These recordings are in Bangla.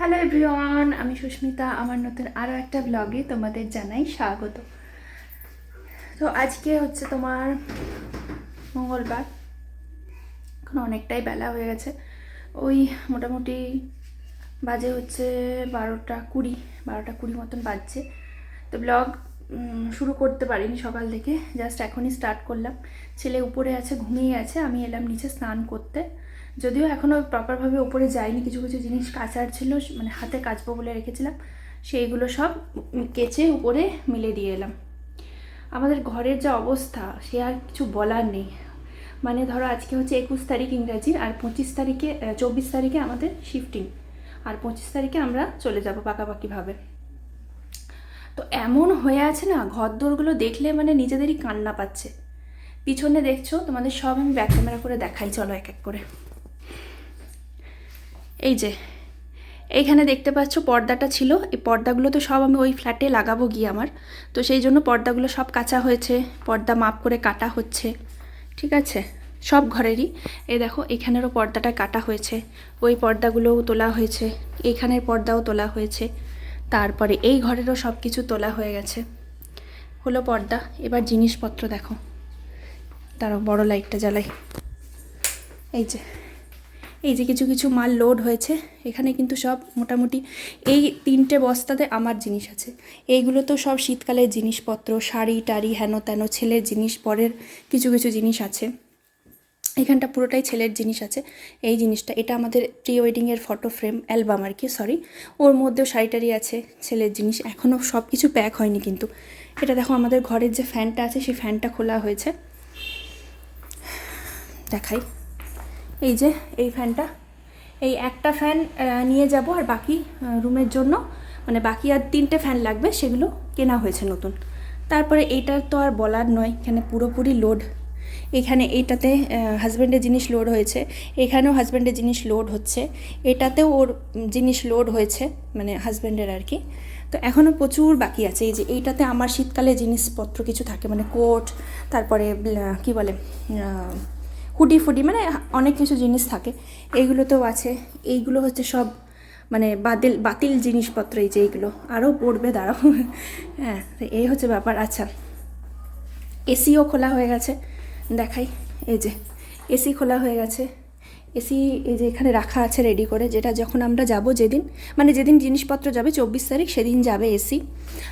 হ্যালো এভরিওয়ান আমি সুস্মিতা, আমার নতুন আরও একটা ব্লগে তোমাদের জানাই স্বাগত। তো আজকে হচ্ছে তোমার মঙ্গলবার। এখন অনেকটাই বেলা হয়ে গেছে। ওই মোটামুটি বাজে হচ্ছে বারোটা কুড়ি বারোটা কুড়ি মতন বাজছে। তো ব্লগ শুরু করতে পারিনি সকাল থেকে জাস্ট এখনই স্টার্ট করলাম। ছেলে উপরে আছে, ঘুমিয়ে আছে, আমি এলাম নিচে স্নান করতে। যদিও এখনও প্রপারভাবে উপরে যায়নি, কিছু কিছু জিনিস কাচার ছিল মানে হাতে কাচবো বলে রেখেছিলাম, সেইগুলো সব কেচে উপরে মিলে দিয়ে এলাম। আমাদের ঘরের যা অবস্থা, সে আর কিছু বলার নেই। মানে ধরো আজকে হচ্ছে একুশ তারিখ ইংরাজির আর পঁচিশ তারিখে চব্বিশ তারিখে আমাদের শিফটিং আর পঁচিশ তারিখে আমরা চলে যাব পাকাপাকিভাবে। তো এমন হয়ে আছে না, ঘরদোরগুলো দেখলে মানে নিজেদেরই কান্না পাচ্ছে। পিছনে দেখছ, তোমাদের সব আমি ব্যাক ক্যামেরা করে দেখাই, চলো এক এক করে। এই যে, এইখানে দেখতে পাচ্ছ পর্দাটা ছিল। এই পর্দাগুলো তো সব আমি ওই ফ্ল্যাটে লাগাবো গিয়ে আমার। তো সেই জন্য পর্দাগুলো সব কাঁচা হয়েছে, পর্দা মাপ করে কাটা হচ্ছে, ঠিক আছে? সব ঘরেরই। এই দেখো এখানেরও পর্দাটা কাটা হয়েছে। ওই পর্দাগুলোও তোলা হয়েছে, এইখানের পর্দাও তোলা হয়েছে। তারপরে এই ঘরেরও সব কিছু তোলা হয়ে গেছে। হলো পর্দা। এবার জিনিসপত্র দেখো। তারও বড় লাইটটা জ্বালাই। এই যে। এই যে কিছু কিছু মাল লোড হয়েছে, এখানে কিন্তু সব মোটামুটি এই তিনটে বস্তাতে আমার জিনিস আছে। এইগুলো তো সব শীতকালের জিনিসপত্র, শাড়ি টাড়ি হেন তেন, ছেলের জিনিস, পরের কিছু কিছু জিনিস আছে। এখানটা পুরোটাই ছেলের জিনিস আছে। এই জিনিসটা, এটা আমাদের প্রি ওয়েডিংয়ের ফটো ফ্রেম অ্যালবাম আর কি সরি ওর মধ্যেও শাড়ি টাড়ি আছে, ছেলের জিনিস এখনও সব কিছু প্যাক হয়নি কিন্তু। এটা দেখো আমাদের ঘরের যে ফ্যানটা আছে, সেই ফ্যানটা খোলা হয়েছে। দেখাই। এই যে, এই ফ্যানটা। এই একটা ফ্যান নিয়ে যাব আর বাকি রুমের জন্য। মানে বাকি আর তিনটে ফ্যান লাগবে, সেগুলো কেনা হয়েছে নতুন। তারপরে এইটার তো আর বলার নয়, এখানে পুরোপুরি লোড। এখানে এইটাতে হাজব্যান্ডের জিনিস লোড হয়েছে। এখানেও হাজব্যান্ডের জিনিস লোড হচ্ছে। এটাতেও ওর জিনিস লোড হয়েছে মানে হাজব্যান্ডের আর কি। তো এখনও প্রচুর বাকি আছে। এই যে এইটাতে আমার শীতকালে জিনিসপত্র কিছু থাকে মানে কোট তারপরে কি বলে হুডি ফুডি মানে অনেক কিছু জিনিস থাকে। এইগুলোতেও আছে। এইগুলো হচ্ছে সব মানে বাতিল বাতিল জিনিসপত্র এই যে এইগুলো। আরও পড়বে, দাঁড়াও। হ্যাঁ এই হচ্ছে ব্যাপার। আচ্ছা এসিও খোলা হয়ে গেছে। দেখাই, এই যে, এসি খোলা হয়ে গেছে। এসি এই যে এখানে রাখা আছে রেডি করে, যেটা যখন আমরা যাব যেদিন মানে যেদিন জিনিসপত্র যাবে চব্বিশ তারিখ, সেদিন যাবে এসি।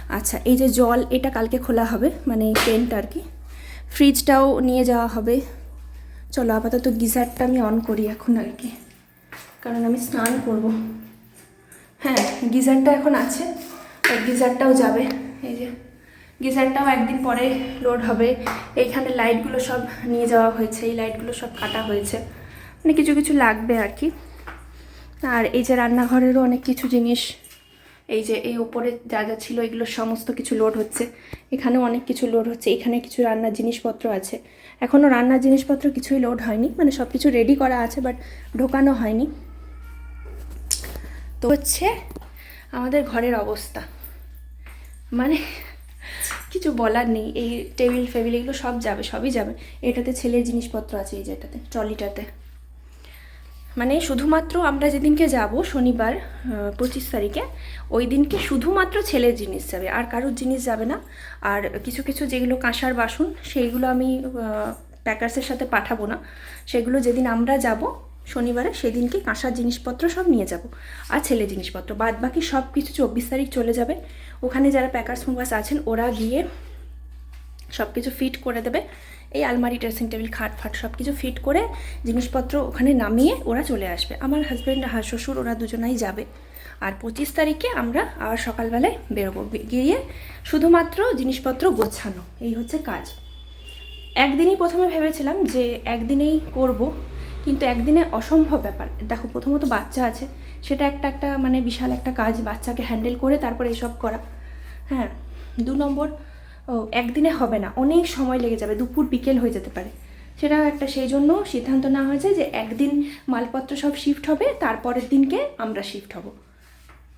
আচ্ছা এই যে জল, এটা কালকে খোলা হবে মানে টেন্ট আর কি। ফ্রিজটাও নিয়ে যাওয়া হবে। চলো আপাতত গিজারটা আমি অন করি এখন আর কি। কারণ আমি স্নান করব। হ্যাঁ গিজারটা এখন আছে। আর গিজারটাও যাবে। এই যে, গিজারটাও একদিন পরে লোড হবে। এইখানে লাইটগুলো সব নিয়ে যাওয়া হয়েছে। এই লাইটগুলো সব কাটা হয়েছে। মানে কিছু কিছু লাগবে আর কি। আর এই যে রান্নাঘরেরও অনেক কিছু জিনিস এই যে এই ওপরে যা যা ছিল এগুলো সমস্ত কিছু লোড হচ্ছে। এখানেও অনেক কিছু লোড হচ্ছে, এখানে কিছু রান্নার জিনিসপত্র আছে। এখনও রান্নার জিনিসপত্র কিছুই লোড হয়নি মানে সব কিছু রেডি করা আছে বাট ঢোকানো হয়নি। তো হচ্ছে আমাদের ঘরের অবস্থা। মানে কিছু বলার নেই, এই টেবিল ফেবিল এগুলো সব যাবে, সবই যাবে। এটাতে ছেলের জিনিসপত্র আছে এই যেটাতে, ট্রলিটাতে। মানে শুধুমাত্র আমরা যেদিনকে যাব, শনিবার পঁচিশ তারিখে, ওই দিনকে শুধুমাত্র ছেলের জিনিস যাবে, আর কারোর জিনিস যাবে না। আর কিছু কিছু যেগুলো কাঁসার বাসন, সেইগুলো আমি প্যাকার্সের সাথে পাঠাবো না। সেগুলো যেদিন আমরা যাব, শনিবারে সেদিনকে কাঁসার জিনিসপত্র সব নিয়ে যাব, আর ছেলে জিনিসপত্র। বাদ বাকি সব কিছু চব্বিশ তারিখ চলে যাবে। ওখানে যারা প্যাকার্স মুম্বাস আছেন, ওরা গিয়ে সব কিছু ফিট করে দেবে। এই আলমারি ড্রেসিং টেবিল খাট ফাট সব কিছু ফিট করে জিনিসপত্র ওখানে নামিয়ে ওরা চলে আসবে। আমার হাজব্যান্ড আর শ্বশুর ওরা দুজনাই যাবে। আর পঁচিশ তারিখে আমরা আবার সকালবেলায় বেরোবো। গিয়ে শুধুমাত্র জিনিসপত্র গোছানো। এই হচ্ছে কাজ। একদিনই প্রথমে ভেবেছিলাম যে একদিনেই করব, কিন্তু একদিনে অসম্ভব ব্যাপার। দেখো, প্রথমত বাচ্চা আছে। সেটা একটা একটা মানে বিশাল একটা কাজ বাচ্চাকে হ্যান্ডেল করে তারপরে এসব করা। হ্যাঁ দু নম্বর একদিনে হবে না, অনেক সময় লেগে যাবে, দুপুর, বিকেল হয়ে যেতে পারে। সেটাও একটা সেই জন্য সিদ্ধান্ত নেওয়া হয়েছে যে একদিন মালপত্র সব শিফট হবে, তারপরের দিনকে আমরা শিফট হব।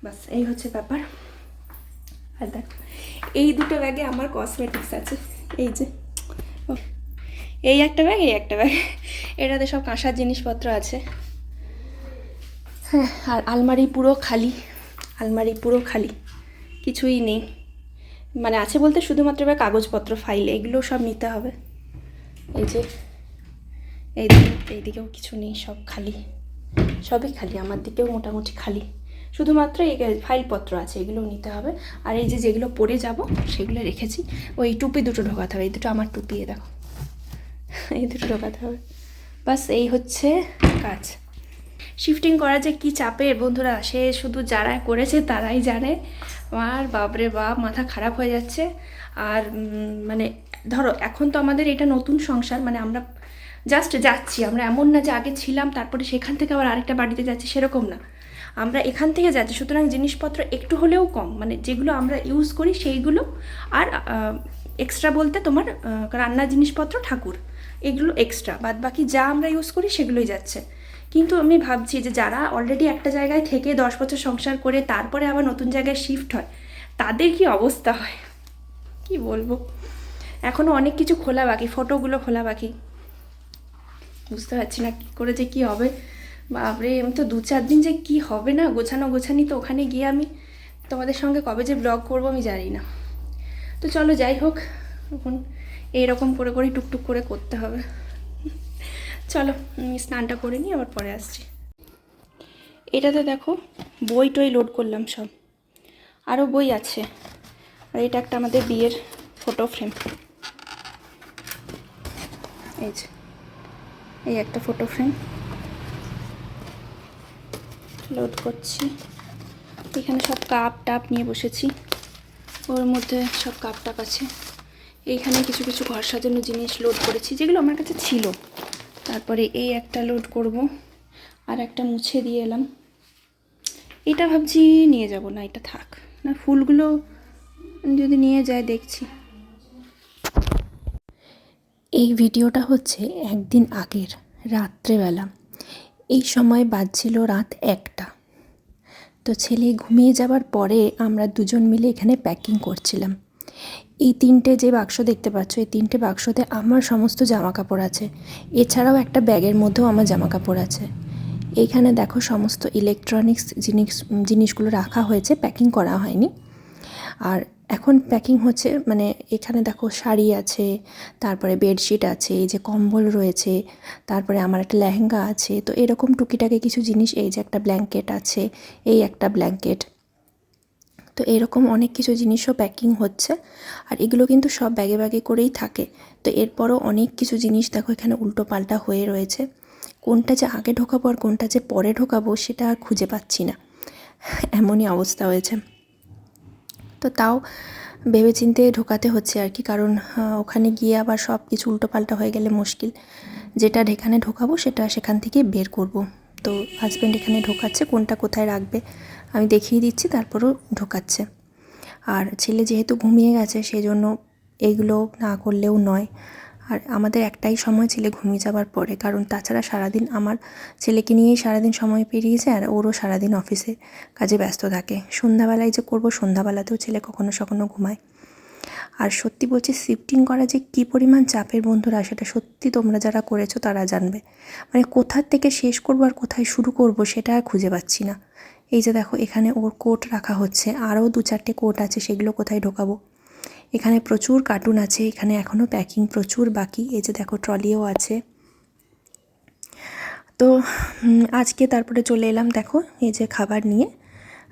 বাস, এই হচ্ছে ব্যাপার। আর দেখো, এই দুটো ব্যাগে আমার কসমেটিক্স আছে, এই যে। এই একটা ব্যাগ, এই একটা ব্যাগ। এটাতে সব কাঁসার জিনিসপত্র আছে। হ্যাঁ আর আলমারি পুরো খালি, আলমারি পুরো খালি, কিছুই নেই। মানে আছে বলতে শুধুমাত্র এবার কাগজপত্র ফাইল এগুলো সব নিতে হবে। এই যে এইদিকে এইদিকেও কিছু নেই, সব খালি। সবই খালি, আমার দিকেও মোটামুটি খালি। শুধুমাত্র এই ফাইলপত্র আছে এগুলো নিতে হবে। আর এই যে যেগুলো পরে যাব, সেগুলো রেখেছি। ওই টুপি দুটো ঢোকাতে হবে, এই দুটো আমার টুপি দেখো। এই দুটো ঢোকাতে হবে। বাস এই হচ্ছে কাজ। শিফটিং করা যে কী চাপের, বন্ধুরা, সে শুধু যারা করেছে, তারাই জানে। আমার বাপরে বাপ, মাথা খারাপ হয়ে যাচ্ছে। আর মানে ধরো, এখন তো আমাদের এটা নতুন সংসার মানে আমরা জাস্ট যাচ্ছি, আমরা এমন না যে আগে ছিলাম, তারপরে সেখান থেকে আবার আরেকটা বাড়িতে যাচ্ছি, সেরকম না। আমরা এখান থেকে যাচ্ছি, সুতরাং জিনিসপত্র একটু হলেও কম মানে যেগুলো আমরা ইউজ করি সেইগুলো, আর এক্সট্রা বলতে তোমার রান্নার জিনিসপত্র, ঠাকুর, এগুলো এক্সট্রা বাদ বাকি যা আমরা ইউজ করি সেগুলোই যাচ্ছে। কিন্তু আমি ভাবছি যে যারা অলরেডি একটা জায়গায় থেকে দশ বছর সংসার করে তারপরে আবার নতুন জায়গায় শিফট হয়, তাদের কি অবস্থা হয়? কি বলব? এখনও অনেক কিছু খোলা বাকি ফটোগুলো খোলা বাকি। বুঝতে পারছি না কী করে যে কী হবে। বাপরে, আমি তো দু চার দিন যে কী হবে না? গোছানো গোছানি তো ওখানে গিয়ে আমি তোমাদের সঙ্গে কবে যে ব্লগ করব আমি জানি না। তো চলো যাই হোক, এখন এইরকম করে করে টুকটুক করে করতে হবে। চলো, আমি স্নানটা করে নিই, আবার পরে আসছি। এটাতে দেখো, বই টই লোড করলাম সব। আরও বই আছে। আর এটা একটা আমাদের বিয়ের ফটো ফ্রেম এই যে, এই একটা ফটো ফ্রেম লোড করছি। এখানে সব কাপ টাপ নিয়ে বসেছি। ওর মধ্যে সব কাপ টাপ আছে। এইখানে কিছু কিছু ঘর সাজানোর জিনিস লোড করেছি, যেগুলো আমার কাছে ছিল। তারপরে এই একটা লোড করব, আর একটা মুছে দিয়ে এলাম। এটা ভাবছি নিয়ে যাব, না, এটা থাক। না, ফুলগুলো যদি নিয়ে যায়, দেখছি। এই ভিডিওটা হচ্ছে একদিন আগের, রাত্রেবেলা। এই সময় বাজছিল রাত একটা। তো ছেলে ঘুমিয়ে যাবার পরে আমরা দুজন মিলে এখানে প্যাকিং করছিলাম। এই তিনটে যে বাক্স দেখতে পাচ্ছ, এই তিনটে বাক্সতে আমার সমস্ত জামা কাপড় আছে। এছাড়াও একটা ব্যাগের মধ্যেও আমার জামা কাপড় আছে। এইখানে দেখো সমস্ত ইলেকট্রনিক্স জিনিস, জিনিসগুলো রাখা হয়েছে প্যাকিং করা হয়নি। আর এখন প্যাকিং হচ্ছে মানে এখানে দেখো শাড়ি আছে, তারপরে বেডশিট আছে, এই যে কম্বল রয়েছে, তারপরে আমার একটা লেহেঙ্গা আছে। তো এরকম টুকিটাকি কিছু জিনিস, এই যে একটা ব্ল্যাঙ্কেট আছে, এই একটা ব্ল্যাঙ্কেট তো এরকম অনেক কিছু জিনিসও প্যাকিং হচ্ছে, আর এগুলো কিন্তু সব ব্যাগে ব্যাগে করেই থাকে। তো এরপরও অনেক কিছু জিনিস দেখো এখানে উল্টো পাল্টা হয়ে রয়েছে। কোনটা যে আগে ঢোকাবো আর কোনটা যে পরে ঢোকাবো সেটা আর খুঁজে পাচ্ছি না। এমনই অবস্থা হয়েছে। তো তাও ভেবেচিন্তে ঢোকাতে হচ্ছে আর কি, কারণ ওখানে গিয়ে আবার সব কিছু উল্টোপাল্টা হয়ে গেলে মুশকিল। যেটা এখানে ঢোকাবো সেটা সেখান থেকে বের করব। তো হাজব্যান্ড এখানে ঢোকাচ্ছে কোনটা কোথায় রাখবে আমি দেখিয়ে দিচ্ছি, তারপরও ঢোকাচ্ছে। আর ছেলে যেহেতু ঘুমিয়ে গেছে, সেজন্য এইগুলো না করলেও নয়। আর আমাদের একটাই সময় ছেলে ঘুমিয়ে যাবার পরে, কারণ তাছাড়া সারাদিন আমার ছেলেকে নিয়েই সারাদিন সময় পেরিয়ে যায় আর ওরও সারাদিন অফিসে কাজে ব্যস্ত থাকে। সন্ধ্যাবেলায় যে করব, সন্ধ্যাবেলাতেও ছেলে কখনো সখনো ঘুমায়। আর সত্যি বলছি শিফটিং করা যে কী পরিমাণ চাপের বন্ধুরা, সেটা সত্যি তোমরা যারা করেছ, তারা জানবে। মানে কোথার থেকে শেষ করব আর কোথায় শুরু করব, সেটা আর খুঁজে পাচ্ছি না। এই যে দেখো, এখানে ওর কোট রাখা হচ্ছে। আরও দু চারটে কোট আছে, সেগুলো কোথায় ঢোকাবো? এখানে প্রচুর কার্টুন আছে, এখানে এখনও প্যাকিং প্রচুর বাকি। এই যে দেখো, ট্রলিও আছে। তো আজকে তারপরে চলে এলাম, দেখো, এই যে খাবার নিয়ে।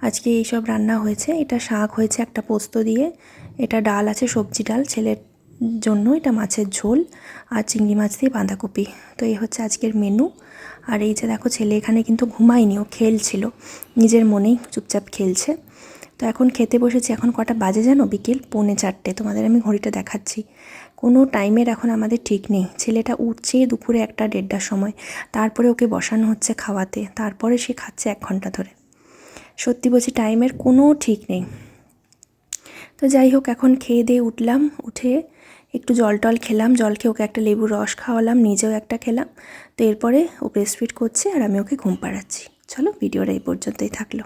আজকে এইসব রান্না হয়েছে। এটা শাক হয়েছে একটা পোস্ত দিয়ে। এটা ডাল আছে, সবজি ডাল। ছেলের জন্য এটা মাছের ঝোল আর চিংড়ি মাছ দিয়ে বাঁধাকপি। তো এই হচ্ছে আজকের মেনু আর এই যে দেখো ছেলে এখানে কিন্তু ঘুমায়নি, ও খেলছিল। নিজের মনেই চুপচাপ খেলছে। তো এখন খেতে বসেছি। এখন কটা বাজে জানো বিকেল? পৌনে চারটে। তোমাদের আমি ঘড়িটা দেখাচ্ছি। কোনো টাইমের এখন আমাদের ঠিক নেই। ছেলেটা উঠছে দুপুরে একটা দেড়টার সময়। তারপরে ওকে বসানো হচ্ছে খাওয়াতে। তারপরে সে খাচ্ছে এক ঘণ্টা ধরে। সত্যি বলছি টাইমের কোনো ঠিক নেই। তো যাই হোক, এখন খেয়ে দিয়ে উঠলাম। উঠে একটু জল টল খেলাম জল খেয়ে ওকে একটা লেবুর রস খাওয়ালাম, নিজেও একটা খেলাম। তো এরপরে ও ব্রেস্টফিট করছে আর আমি ওকে ঘুম পাড়াচ্ছি। চলো, ভিডিওটা এই পর্যন্তই থাকল।